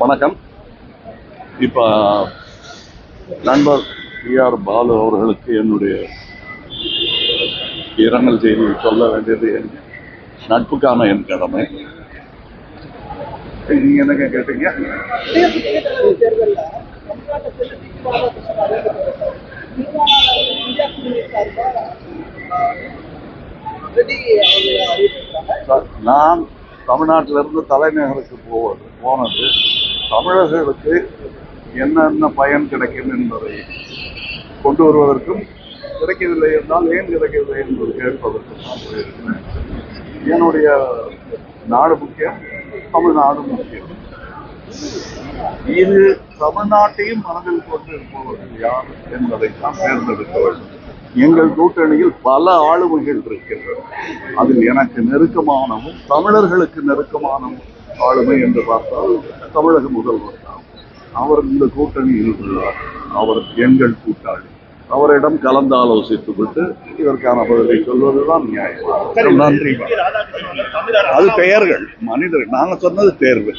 வணக்கம். இப்ப நண்பர் பி ஆர் பாலு அவர்களுக்கு என்னுடைய இரங்கல் செய்தி சொல்ல வேண்டியது என் நட்புக்கான என் கடமை. நீங்க என்னங்க கேட்டீங்க? நான் தமிழ்நாட்டிலிருந்து தலைநகருக்கு போவது போனது தமிழர்களுக்கு என்னென்ன பயன் கிடைக்கும் என்பதை கொண்டு வருவதற்கும் கிடைக்கவில்லை என்றால் ஏன் கிடைக்கவில்லை என்பது கேட்பதற்கும் நான் போயிருக்கிறேன். என்னுடைய நாடு முக்கியம் தமிழ்நாடு முக்கியம். இது தமிழ்நாட்டையும் மனதில் கொண்டு இருப்பவர்கள் யார் என்பதை தான் தேர்ந்தெடுக்க வேண்டும். எங்கள் கூட்டணியில் பல ஆளுமைகள் இருக்கின்றன. அதில் எனக்கு நெருக்கமானவும் தமிழர்களுக்கு நெருக்கமானவும் ஆளுமை என்று பார்த்தால் தமிழக முதல்வர் தான். அவர் இந்த கூட்டணியில் உள்ளார். அவர் எங்கள் கூட்டாளி. அவரிடம் கலந்து ஆலோசித்து விட்டு இதற்கான பதிலை சொல்வதுதான் நியாயம் நன்றி. அது பெயர்கள். மனிதர் நாங்க சொன்னது தேர்வு.